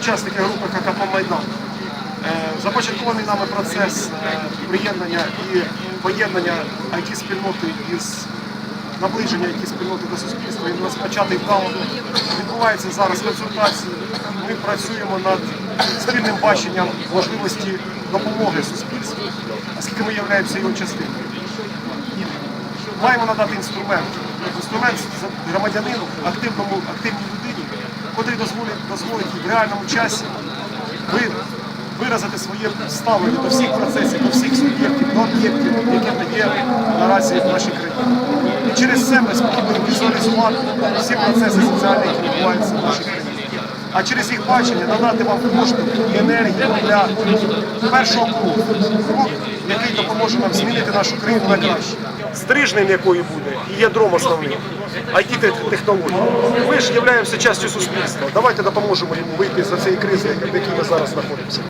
учасники групи ХКП Майдан. Е, Започаткований нами процес е, приєднання і поєднання it спільноти із наближення it спільноти до суспільства і розпочатий вдало. Відбуваються зараз консультації. Ми працюємо над спільним баченням можливості допомоги суспільству, оскільки ми являємося його частиною. Маємо надати інструмент. Інструмент громадянину, активній людині, дозволить їй в реальному часі виразити своє ставлення до всіх процесів, до всіх суб'єктів, до об'єктів, які є наразі в нашій країні. І через це ми спокійно візуалізувати всі процеси соціальні, які відбуваються в нашій країні. А через їх бачення надати вам кошти і енергію для першого кроку, крок, який допоможе нам змінити нашу країну на краще. Стрижнем якої буде і ядром основним it технології. Ми ж являємося частю суспільства. Давайте допоможемо йому вийти з цієї кризи, в якій ми зараз знаходимося.